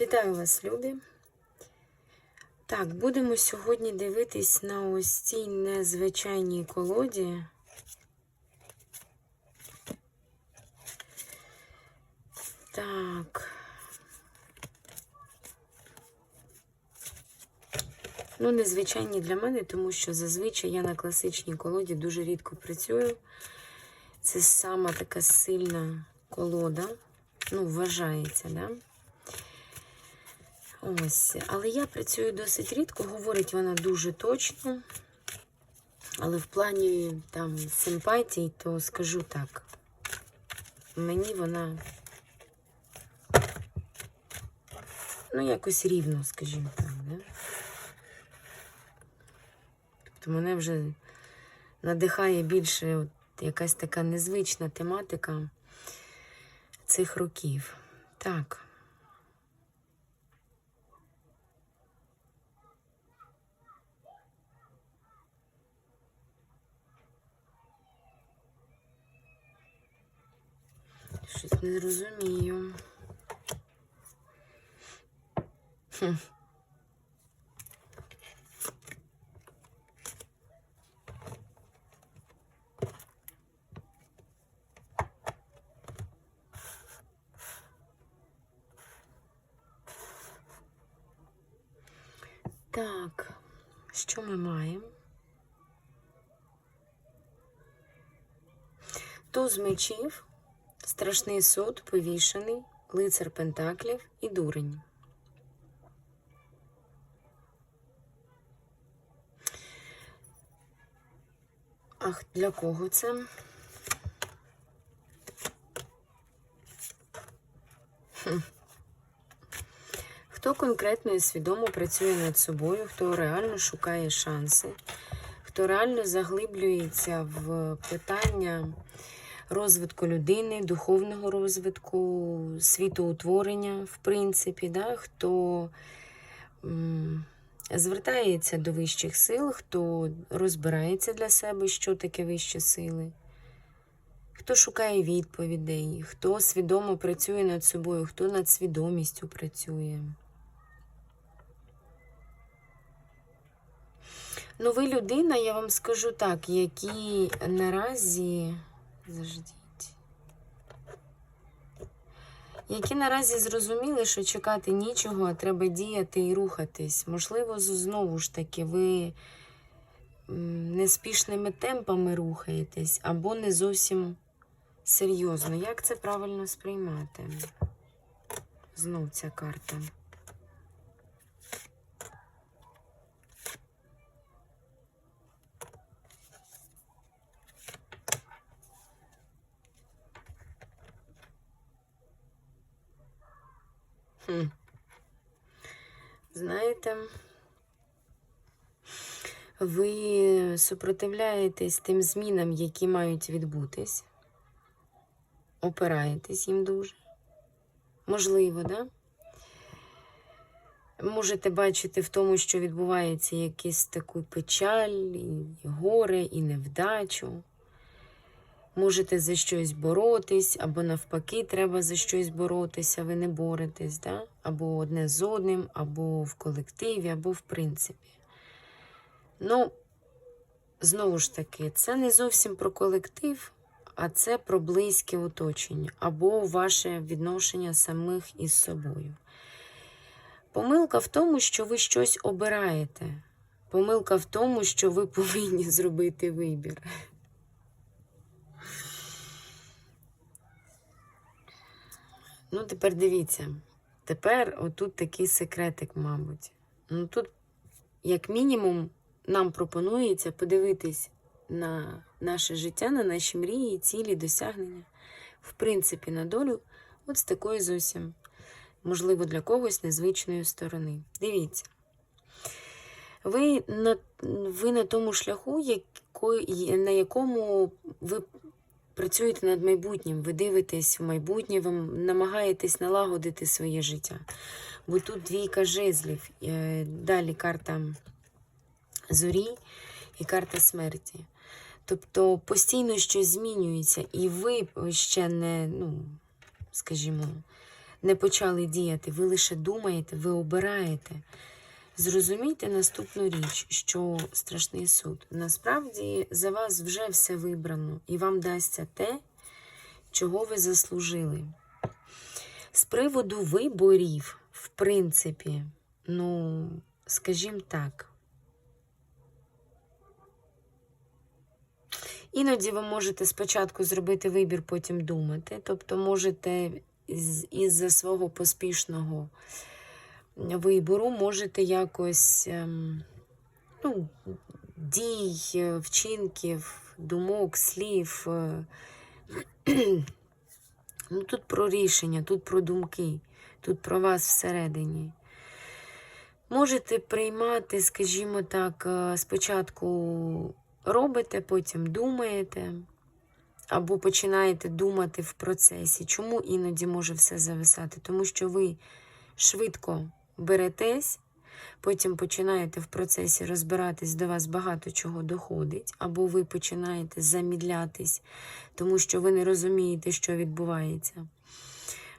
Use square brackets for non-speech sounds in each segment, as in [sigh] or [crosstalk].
Вітаю вас, люди. Так, будемо сьогодні дивитись на ось цій незвичайній колоді. Так. Ну, незвичайні для мене, тому що зазвичай я на класичній колоді дуже рідко працюю. Це сама така сильна колода. Ну, вважається, да? Ось. Але я працюю досить рідко, говорить вона дуже точно. Але в плані там симпатій, то скажу так. Мені вона ну, якось рівно, скажімо так, да? Тобто мене вже надихає більше от якась така незвична тематика цих років. Так. Щось не розумію. Так, що ми маємо? Туз мечів, страшний суд, повішений, лицар пентаклів і дурень. Ах, для кого це? Хто конкретно і свідомо працює над собою, хто реально шукає шанси, хто реально заглиблюється в питання розвитку людини, духовного розвитку, світоутворення, в принципі, да? хто звертається до вищих сил, хто розбирається для себе, що таке вищі сили. Хто шукає відповідей, хто свідомо працює над собою, хто над свідомістю працює. Ну, ви людина, я вам скажу так, які наразі. Заждіть. Які наразі зрозуміли, що чекати нічого, а треба діяти і рухатись. Можливо, знову ж таки, ви неспішними темпами рухаєтесь, або не зовсім серйозно. Як це правильно сприймати? Знов ця карта. Хм. Знаєте, ви супротивляєтесь тим змінам, які мають відбутись, опираєтесь їм дуже. Можливо, да? Можете бачити в тому, що відбувається якийсь таку печаль, і горе, і невдачу. Можете за щось боротись, або навпаки, треба за щось боротися, ви не боретесь, да? або одне з одним, або в колективі, або в принципі. Ну, знову ж таки, це не зовсім про колектив, а це про близьке оточення, або ваше відношення самих із собою. Помилка в тому, що ви щось обираєте. Помилка в тому, що ви повинні [laughs] зробити вибір. Ну, тепер дивіться. Тепер отут такий секретик, мабуть. Ну тут, як мінімум, нам пропонується подивитись на наше життя, на наші мрії, цілі, досягнення, в принципі, на долю, от з такої зовсім, можливо, для когось незвичної сторони. Дивіться. Ви на, ви на тому шляху, якої, на якому ви працюєте над майбутнім, ви дивитесь в майбутнє, ви намагаєтесь налагодити своє життя. Бо тут двійка жезлів, е, далі карта зорі і карта смерті. Тобто постійно щось змінюється, і ви ще не, ну, скажімо, не почали діяти. Ви лише думаєте, ви обираєте. Зрозумійте наступну річ, що страшний суд. Насправді за вас вже все вибрано, і вам дасться те, чого ви заслужили. З приводу виборів, в принципі, ну, скажімо так. Іноді ви можете спочатку зробити вибір, потім думати. Тобто можете із- із-за свого поспішного вибору можете якось ем, ну, дій, е, вчинків, думок, слів. е, [clears throat] ну, тут про рішення, тут про думки, тут про вас всередині. Можете приймати, скажімо так, е, спочатку робите, потім думаєте, або починаєте думати в процесі. Чому іноді може все зависати? Тому що ви швидко беретесь, потім починаєте в процесі розбиратись, до вас багато чого доходить, або ви починаєте замідлятись, тому що ви не розумієте, що відбувається.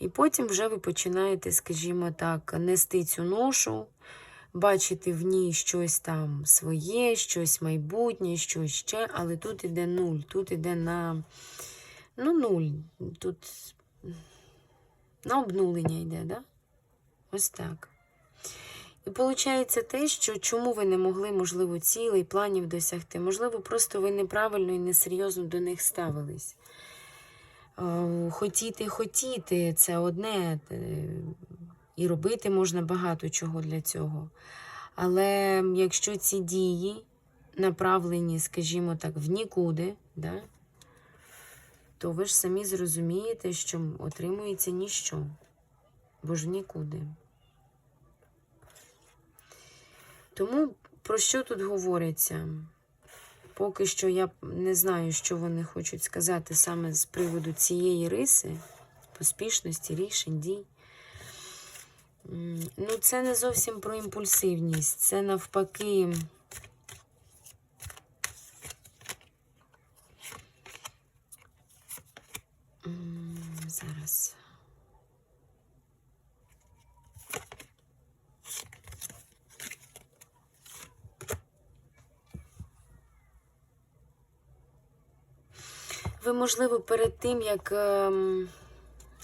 І потім вже ви починаєте, скажімо так, нести цю ношу, бачити в ній щось там своє, щось майбутнє, щось ще, але тут іде нуль, тут іде на ну, нуль. Тут на обнулення йде, да? Ось так. І виходить те, що чому ви не могли, можливо, цілей, планів досягти. Можливо, просто ви неправильно і несерйозно до них ставились. Е, Хотіти, хотіти це одне, і робити можна багато чого для цього. Але якщо ці дії направлені, скажімо так, в нікуди, да, то ви ж самі зрозумієте, що отримується ніщо, бо ж в нікуди. Тому про що тут говориться? Поки що я не знаю, що вони хочуть сказати саме з приводу цієї риси, поспішності, рішень, дій. Ну, це не зовсім про імпульсивність, це навпаки. Зараз. Ви, можливо, перед тим, як. ем,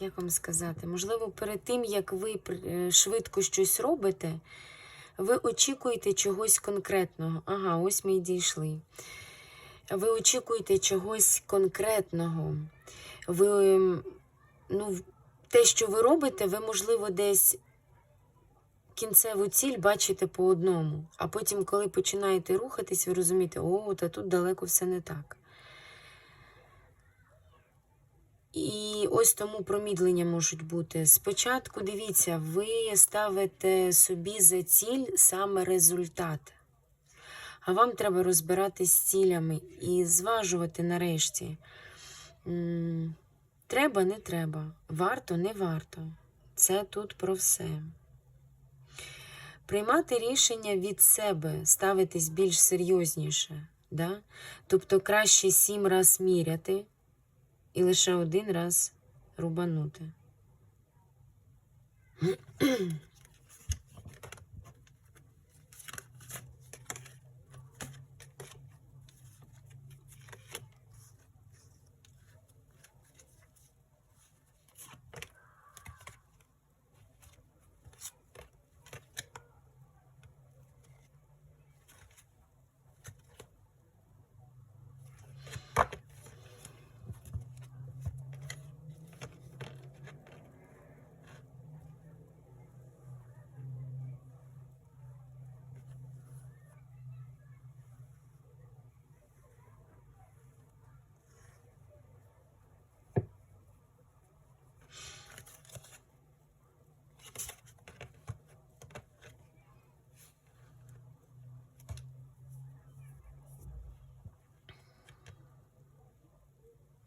Як вам сказати? Можливо, перед тим, як ви е, швидко щось робите, ви очікуєте чогось конкретного. Ага, ось ми й дійшли. Ви очікуєте чогось конкретного. Ви, ем, ну, те, що ви робите, ви, можливо, десь кінцеву ціль бачите по одному. А потім, коли починаєте рухатись, ви розумієте, о, та тут далеко все не так. І ось тому промідлення можуть бути. Спочатку дивіться, ви ставите собі за ціль саме результат. А вам треба розбиратись з цілями і зважувати нарешті. Треба, не треба, варто, не варто. Це тут про все. Приймати рішення від себе, ставитись більш серйозніше. Да? Тобто краще сім раз міряти і лише один раз рубанути.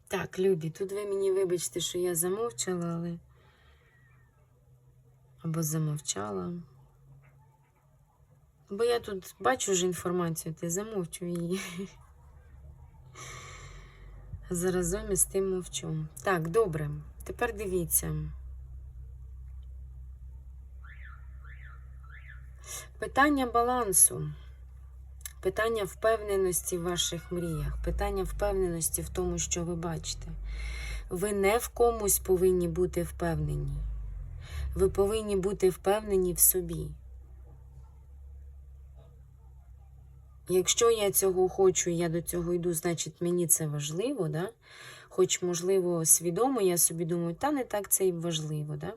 Так, любі, тут ви мені вибачте, що я замовчала, але або замовчала. Бо я тут бачу вже інформацію, ти замовчу її. [laughs] Заразом із тим мовчу. Так, добре. Тепер дивіться. Питання балансу питання впевненості в ваших мріях, питання впевненості в тому, що ви бачите. Ви не в комусь повинні бути впевнені. Ви повинні бути впевнені в собі. Якщо я цього хочу я до цього йду, значить мені це важливо, да? хоч, можливо, свідомо, я собі думаю, та не так це і важливо. Да?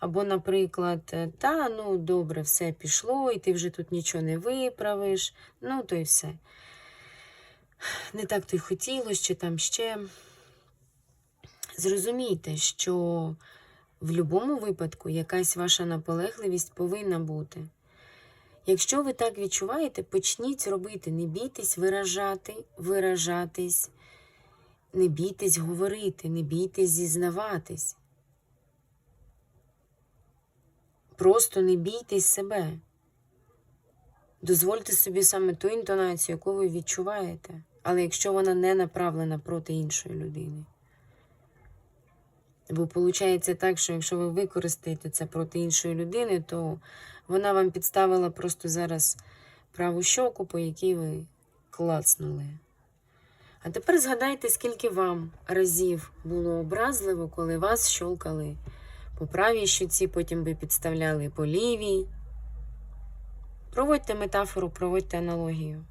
Або, наприклад, е, та ну добре, все пішло, і ти вже тут нічого не виправиш, ну то й все. Не так то й хотілося, чи там ще. Зрозумійте, що в будь-якому випадку якась ваша наполегливість повинна бути. Якщо ви так відчуваєте, почніть робити. Не бійтесь виражати, виражатись, не бійтесь говорити, не бійтесь зізнаватись. Просто не бійтесь себе. Дозвольте собі саме ту інтонацію, яку ви відчуваєте, але якщо вона не направлена проти іншої людини. Бо виходить так, що якщо ви використаєте це проти іншої людини, то вона вам підставила просто зараз праву щоку, по якій ви клацнули. А тепер згадайте, скільки вам разів було образливо, коли вас щолкали по правій щоці, потім би підставляли по лівій. Проводьте метафору, проводьте аналогію.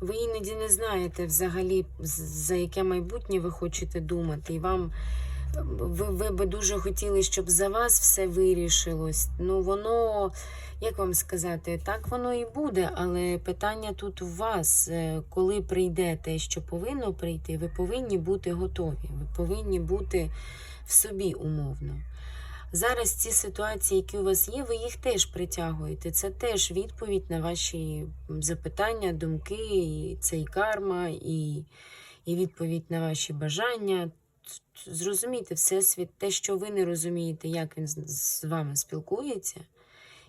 Ви іноді не знаєте взагалі, за яке майбутнє ви хочете думати, і вам ви, ви би дуже хотіли, щоб за вас все вирішилось. Ну, воно, як вам сказати, так воно і буде, але питання тут у вас. Е, Коли прийде те, що повинно прийти, ви повинні бути готові, ви повинні бути в собі умовно. Зараз ці ситуації, які у вас є, ви їх теж притягуєте. Це теж відповідь на ваші запитання, думки, і це і карма, і, і відповідь на ваші бажання. Зрозумійте, Всесвіт, те, що ви не розумієте, як він з- вами спілкується,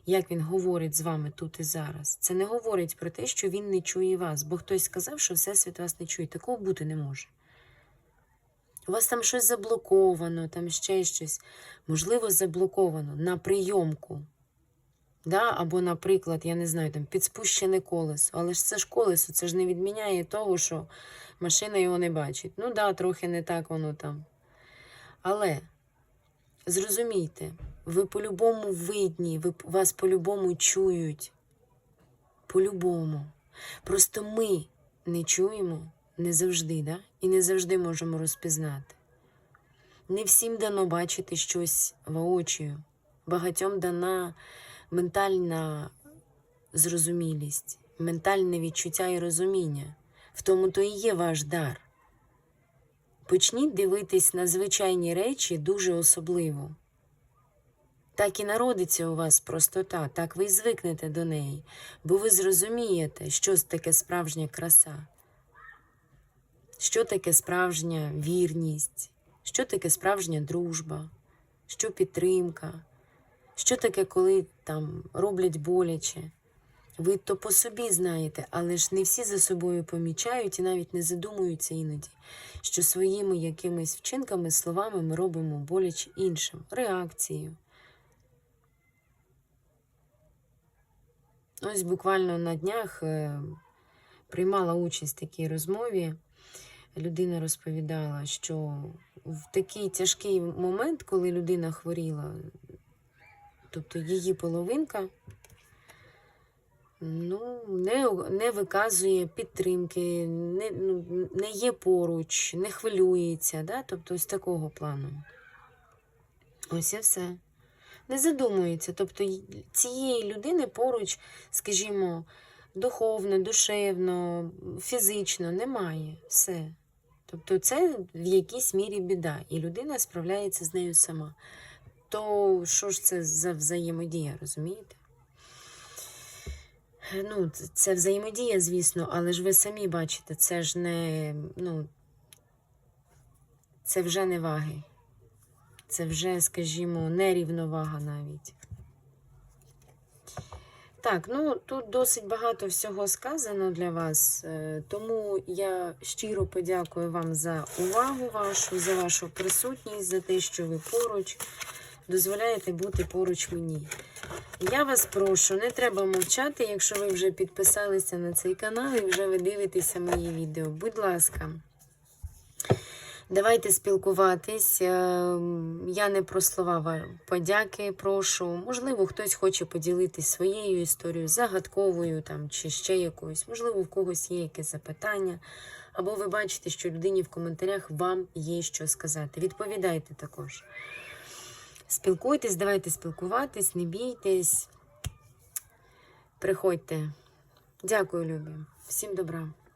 як він говорить з вами тут і зараз. Це не говорить про те, що він не чує вас, бо хтось сказав, що Всесвіт вас не чує. Такого бути не може. У вас там щось заблоковано, там ще щось. Можливо, заблоковано на прийомку. Да? Або, наприклад, я не знаю, там підспущене колесо. Але ж це ж колесо, це ж не відміняє того, що машина його не бачить. Ну да, трохи не так воно там. Але зрозумійте, ви по-любому видні, ви, вас по-любому чують. По-любому. Просто ми не чуємо не завжди, да? і не завжди можемо розпізнати. Не всім дано бачити щось воочію. Багатьом дана ментальна зрозумілість, ментальне відчуття і розуміння. В тому то і є ваш дар. Почніть дивитись на звичайні речі дуже особливо. Так і народиться у вас простота, так ви й звикнете до неї, бо ви зрозумієте, що таке справжня краса, що таке справжня вірність, що таке справжня дружба, що підтримка, що таке, коли там роблять боляче. Ви то по собі знаєте, але ж не всі за собою помічають і навіть не задумуються іноді, що своїми якимись вчинками, словами ми робимо боляче іншим, реакцією. Ось буквально на днях е, приймала участь в такій розмові. Людина розповідала, що в такий тяжкий момент, коли людина хворіла, тобто її половинка ну, не, не виказує підтримки, не, ну, не є поруч, не хвилюється. Да? Тобто ось такого плану. Ось і все. Не задумується. Тобто цієї людини поруч, скажімо, духовно, душевно, фізично немає. Все. Тобто це в якійсь мірі біда, і людина справляється з нею сама. То що ж це за взаємодія, розумієте? Ну, це взаємодія, звісно, але ж ви самі бачите, це ж не, ну, це вже не ваги. Це вже, скажімо, нерівновага навіть. Так, ну тут досить багато всього сказано для вас, е, тому я щиро подякую вам за увагу вашу, за вашу присутність, за те, що ви поруч, дозволяєте бути поруч мені. Я вас прошу, не треба мовчати, якщо ви вже підписалися на цей канал і вже ви дивитеся мої відео. Будь ласка. Давайте спілкуватись. Е, Я не про слова ва- подяки прошу. Можливо, хтось хоче поділитись своєю історією, загадковою там, чи ще якоюсь. Можливо, в когось є якесь запитання. Або ви бачите, що людині в коментарях вам є що сказати. Відповідайте також. Спілкуйтесь, давайте спілкуватись, не бійтесь. Приходьте. Дякую, любі. Всім добра.